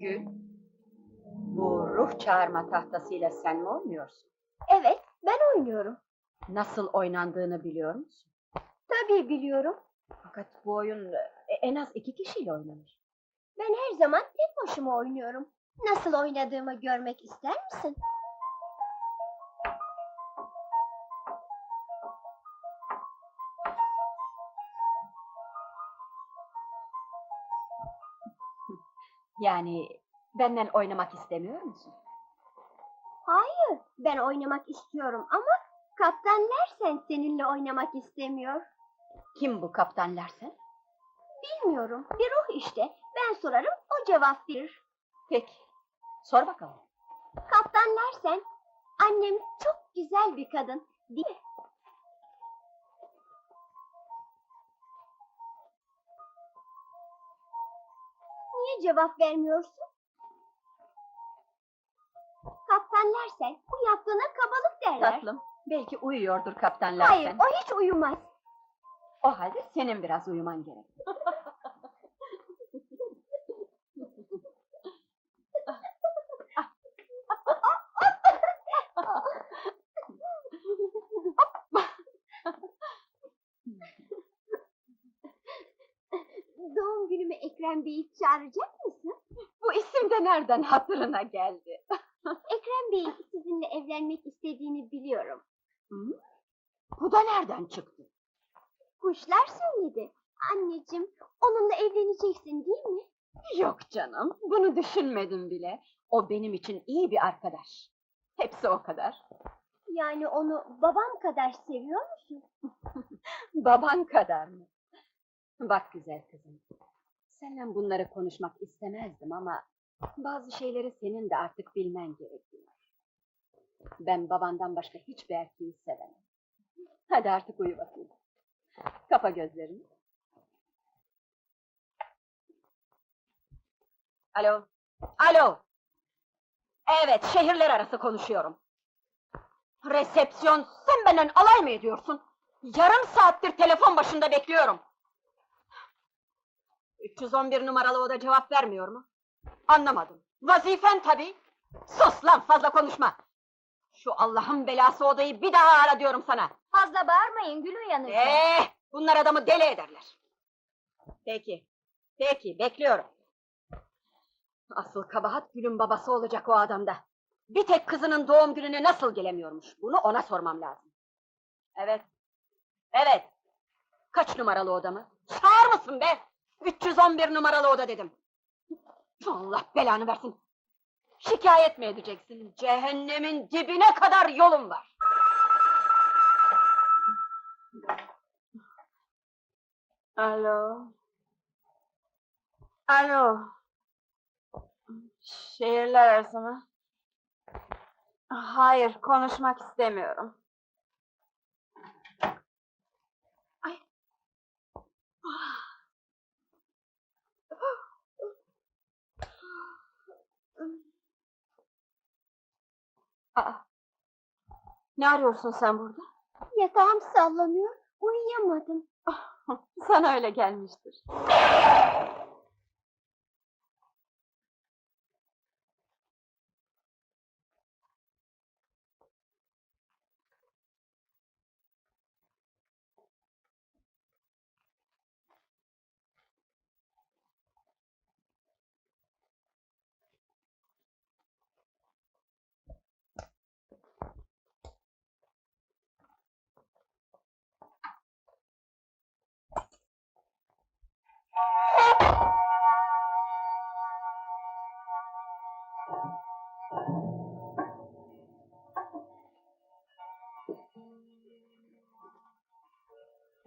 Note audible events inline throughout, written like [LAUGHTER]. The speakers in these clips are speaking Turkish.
Gül, bu ruh çağırma tahtasıyla sen mi oynuyorsun? Evet, ben oynuyorum. Nasıl oynandığını biliyor musun? Tabii biliyorum. Fakat bu oyun e, en az iki kişiyle oynanır. Ben her zaman tek başıma oynuyorum. Nasıl oynadığımı görmek ister misin? Yani benden oynamak istemiyor musun? Hayır, ben oynamak istiyorum ama Kaptan Lersen seninle oynamak istemiyor. Kim bu kaptan Larsen? Bilmiyorum, bir ruh işte. Ben sorarım, o cevap verir. Peki, sor bakalım. Kaptan Lersen, annem çok güzel bir kadın, değil mi? Niye cevap vermiyorsun? Kaptan Lersen, bu yaptığına kabalık derler. Tatlım, belki uyuyordur kaptan Larsen. Hayır, o hiç uyumaz. O halde senin biraz uyuman gerek. [LAUGHS] Doğum günümü Ekrem Bey'i çağıracak mısın? Bu isim de nereden hatırına geldi? [LAUGHS] Ekrem Bey'in sizinle evlenmek istediğini biliyorum. Hı? Bu da nereden çıktı? Kuşlar söyledi. Anneciğim, onunla evleneceksin değil mi? Yok canım, bunu düşünmedim bile. O benim için iyi bir arkadaş. Hepsi o kadar. Yani onu babam kadar seviyor musun? [LAUGHS] Baban kadar mı? Bak güzel kızım. Seninle bunları konuşmak istemezdim ama bazı şeyleri senin de artık bilmen gerekiyor. Ben babandan başka hiçbir erkeği sevemem. Hadi artık uyu bakayım. Kapa gözlerini. Alo. Alo. Evet, şehirler arası konuşuyorum. Resepsiyon, sen benden alay mı ediyorsun? Yarım saattir telefon başında bekliyorum. 311 numaralı oda cevap vermiyor mu? Anlamadım. Vazifen tabii. Sus lan fazla konuşma. Şu Allah'ın belası odayı bir daha ara diyorum sana. Fazla bağırmayın, Gül uyanır. Ee, bunlar adamı deli ederler. Peki, peki bekliyorum. Asıl kabahat Gül'ün babası olacak o adamda. Bir tek kızının doğum gününe nasıl gelemiyormuş? Bunu ona sormam lazım. Evet, evet. Kaç numaralı oda mı? Çağır mısın be? 311 numaralı oda dedim. Allah belanı versin. Şikayet mi edeceksin? Cehennemin dibine kadar yolum var. Alo. Alo. Şehirler arası mı? Hayır, konuşmak istemiyorum. Ay. Aa. Ne arıyorsun sen burada? Yatağım sallanıyor, uyuyamadım. [LAUGHS] Sana öyle gelmiştir.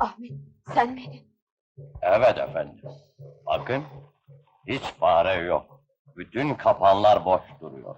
Ahmet, sen miydin? Evet efendim. Bakın, hiç fare yok. Bütün kapanlar boş duruyor.